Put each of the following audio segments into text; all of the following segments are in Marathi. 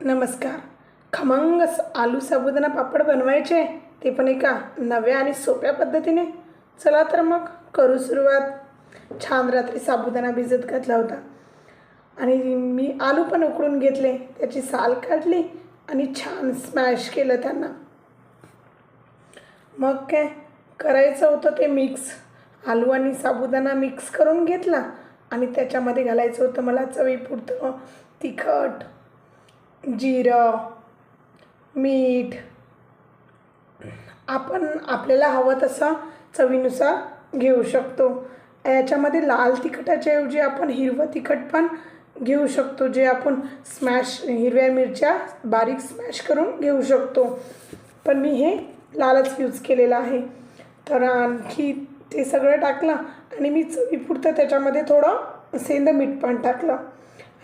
नमस्कार. खमंग आलू साबुदाणा पापड बनवायचे ते पण एका नव्या आणि सोप्या पद्धतीने. चला तर मग करू सुरुवात. छान रात्री साबुदाणा भिजत घातला होता. आणि मी आलू पण उकडून घेतले. त्याची साल काढली आणि छान स्मॅश केलं त्यांना. मग काय? करायचं होतं ते मिक्स. आलू आणि साबुदाणा मिक्स करून घेतला आणि त्याच्यामध्ये घालायचं होतं मला चवीपुरतं तिखट. जिरं मीठ. आपण आपल्याला हवं तसं चवीनुसार घेऊ शकतो. याच्यामध्ये लाल तिखटाच्या ऐवजी आपण हिरवं तिखट पण घेऊ शकतो जे आपण स्मॅश हिरव्या मिरच्या बारीक स्मॅश करून घेऊ शकतो. पण मी हे लालच यूज केलेलं आहे. तर आणखी ते सगळं टाकलं आणि मी चवीपुरतं त्याच्यामध्ये थोडं सेंद मीठ पण टाकलं.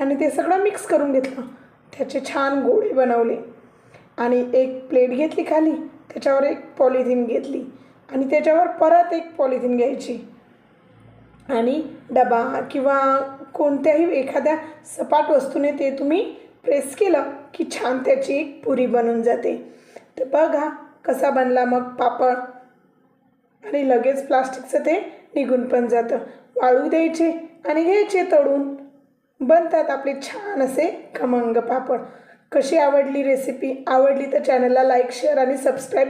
आणि ते सगळं मिक्स करून घेतलं. त्याचे छान गोळे बनवले. आणि एक प्लेट घेतली खाली त्याच्यावर एक पॉलिथिन घेतली आणि त्याच्यावर परत एक पॉलिथिन घ्यायची. आणि डबा किंवा कोणत्याही एखाद्या सपाट वस्तूने ते तुम्ही प्रेस केलं की छान त्याची एक पुरी बनून जाते. तर बघा कसा बनला मग पापड. आणि लगेच प्लास्टिकचं ते निघून पण जातं. वाळू द्यायचे आणि घ्यायचे तळून. बनतात आपले छान असे खमंग पापड. कशी आवडली रेसिपी आवडली तर चॅनलला लाईक शेअर आणि सबस्क्राईब